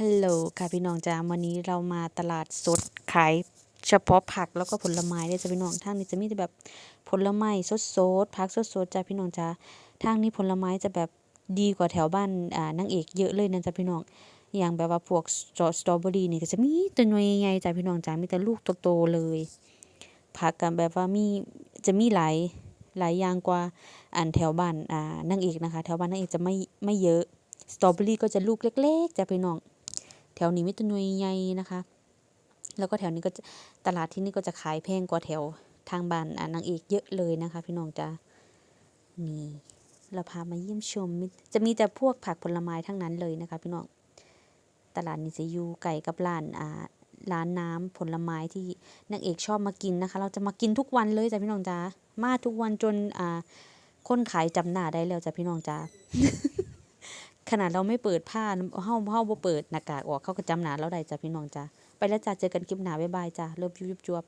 ฮัลโหลค่ะพี่น้องจ้าวันนี้เรามาตลาดสดขายเฉพาะผักแล้วก็ผลไม้เลยจ้ะพี่น้องทางนี้จะมีแต่แบบผลไม้สดๆผักสดๆจ้าพี่น้องจ้าทางนี้ผลไม้จะแบบดีกว่าแถวบ้านอ่านางเอกเยอะเลยนะจ้าพี่น้องอย่างแบบว่าพวกสตรอสตรอเบอรี่นี่ก็จะมีแต่หน่วยใหญ่ๆจ้าพี่น้องจ้ามีแต่ลูกโตๆเลยผักกันแบบว่ามีจะมีหลายหลายอย่างกว่าอันแถวบ้านอ่านางเอกนะคะ แถวบ้านนางเอกจะไม่ไม่เยอะสตรอเบอรี่ก็จะลูกเล็กๆจ้าพี่น้อง แถวนี้มีแตัวหน่วยใหญ่นะคะ แล้วก็แถวนี้ก็ตลาดที่นี่ก็จะขายแพงกว่าแถวทางบ้านอ่านางเอกเยอะเลยนะคะ พี่น้องจ้านี่เราพามาเยี่ยมชมมิจะมีแต่พวกผักผลไม้ทั้งนั้นเลยนะคะ พี่น้อง ตลาดนี้จะอยู่ไก่กับร้านอ่าร้านน้ำผลไม้ที่นางเอกชอบมากินนะคะ เราจะมากินทุกวันเลยจ้ะพี่น้องจ้ามาทุกวันจนอ่าคนขายจำหน้าได้แล้วจ้ะพี่น้องจ้า ขนาดเราไม่เปิดผ้าเฮาเฮาบ่เปิดหน้ากากออกเขาก็จำหนาเราได้จ้ะพี่น้องจ้าไปแล้วจ้าเจอกันคลิปหน้าบ๊ายบายจ้าเลิฟยูยุบจวบ